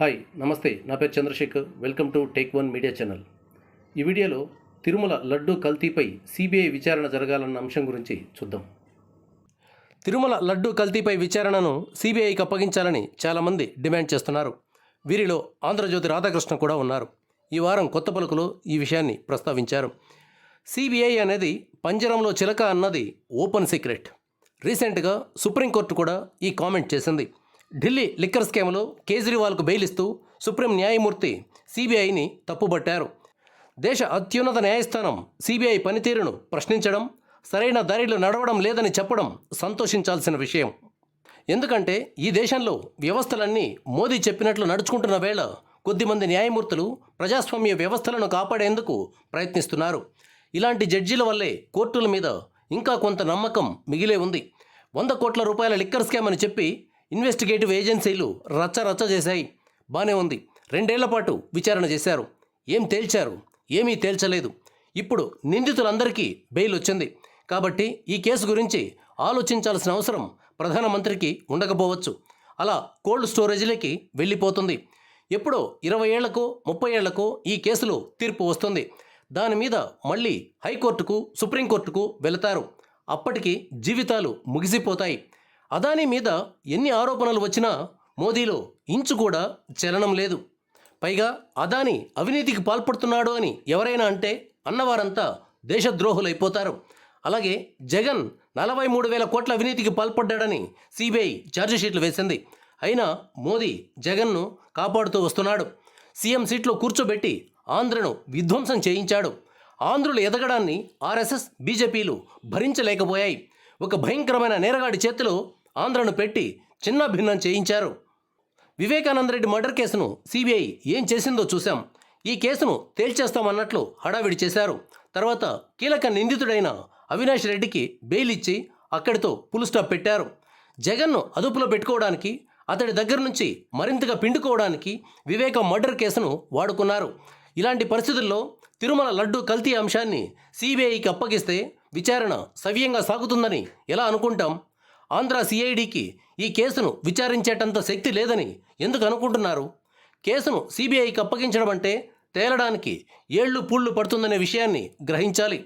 Hi నమస్తే. నా పేరు Chandrashekar. Welcome to Take One Media channel. ఈ వీడియోలో తిరుమల లడ్డు కల్తీపై సిబిఐ విచారణ జరగాలన్న అంశం గురించి చూద్దాం. తిరుమల లడ్డు కల్తీపై విచారణను సిబిఐకి అప్పగించాలని చాలామంది డిమాండ్ చేస్తున్నారు. వీరిలో ఆంధ్రజ్యోతి రాధాకృష్ణ కూడా ఉన్నారు. ఈ వారం కొత్త పలుకులో ఈ విషయాన్ని ప్రస్తావించారు. సిబిఐ అనేది పంజరంలో చిలక అన్నది ఓపెన్ సీక్రెట్. రీసెంట్గా సుప్రీంకోర్టు కూడా ఈ కామెంట్ చేసింది. ఢిల్లీ లిక్కర్ స్కామ్లో కేజ్రీవాల్కు బెయిల్ ఇస్తూ సుప్రీం న్యాయమూర్తి సిబిఐని తప్పుబట్టారు. దేశ అత్యున్నత న్యాయస్థానం సిబిఐ పనితీరును ప్రశ్నించడం సరైన దారిలో నడవడం లేదని చెప్పడం సంతోషించాల్సిన విషయం. ఎందుకంటే ఈ దేశంలో వ్యవస్థలన్నీ మోదీ చెప్పినట్లు నడుచుకుంటున్న వేళ కొద్దిమంది న్యాయమూర్తులు ప్రజాస్వామ్య వ్యవస్థలను కాపాడేందుకు ప్రయత్నిస్తున్నారు. ఇలాంటి జడ్జీల వల్లే కోర్టుల మీద ఇంకా కొంత నమ్మకం మిగిలే ఉంది. వంద కోట్ల రూపాయల లిక్కర్ స్కామ్ అని చెప్పి ఇన్వెస్టిగేటివ్ ఏజెన్సీలు రచ్చ రచ్చ చేశాయి. బానే ఉంది. రెండేళ్ళ పాటు విచారణ చేశారు. ఏం తేల్చారు? ఏమీ తేల్చలేదు. ఇప్పుడు నిందితులందరికీ బెయిల్ వచ్చింది. కాబట్టి ఈ కేసు గురించి ఆలోచించాల్సిన అవసరం ప్రధానమంత్రికి ఉండకపోవచ్చు. అలా కోల్డ్ స్టోరేజ్లకి వెళ్ళిపోతుంది. ఎప్పుడో ఇరవై ఏళ్ళకో ముప్పై ఏళ్ళకో ఈ కేసులో తీర్పు వస్తుంది. దాని మీద మళ్ళీ హైకోర్టుకు సుప్రీంకోర్టుకు వెళతారు. అప్పటికి జీవితాలు ముగిసిపోతాయి. అదానీ మీద ఎన్ని ఆరోపణలు వచ్చినా మోదీలో ఇంచు కూడా చలనం లేదు. పైగా అదాని అవినీతికి పాల్పడుతున్నాడు అని ఎవరైనా అంటే అన్నవారంతా దేశద్రోహులైపోతారు. అలాగే జగన్ నలభై మూడు వేల కోట్ల అవినీతికి పాల్పడ్డాడని సిబిఐ ఛార్జిషీట్లు వేసింది. అయినా మోదీ జగన్ను కాపాడుతూ వస్తున్నాడు. సీఎం సీట్లో కూర్చోబెట్టి ఆంధ్రను విధ్వంసం చేయించాడు. ఆంధ్రులు ఎదగడాన్ని ఆర్ఎస్ఎస్ బీజేపీలు భరించలేకపోయాయి. ఒక భయంకరమైన నేరగాడి చేతిలో ఆంధ్రను పెట్టి చిన్న భిన్నం చేయించారు. వివేకానందరెడ్డి మర్డర్ కేసును సిబిఐ ఏం చేసిందో చూశాం. ఈ కేసును తేల్చేస్తామన్నట్లు హడావిడి చేశారు. తర్వాత కీలక నిందితుడైన అవినాష్ రెడ్డికి బెయిల్ ఇచ్చి అక్కడితో పులు స్టాప్ పెట్టారు. జగన్ను అదుపులో పెట్టుకోవడానికి అతడి దగ్గర నుంచి మరింతగా పిండుకోవడానికి వివేక మర్డర్ కేసును వాడుకున్నారు. ఇలాంటి పరిస్థితుల్లో తిరుమల లడ్డు కల్తీ అంశాన్ని సిబిఐకి అప్పగిస్తే విచారణ సవ్యంగా సాగుతుందని ఎలా అనుకుంటాం? ఆంధ్ర సిఐడికి ఈ కేసును విచారించేటంత శక్తి లేదని ఎందుకు అనుకుంటున్నారు? కేసును సిబిఐకి అప్పగించడం అంటే తేలడానికి ఏళ్ళు పూళ్ళు పడుతుందనే విషయాన్ని గ్రహించాలి.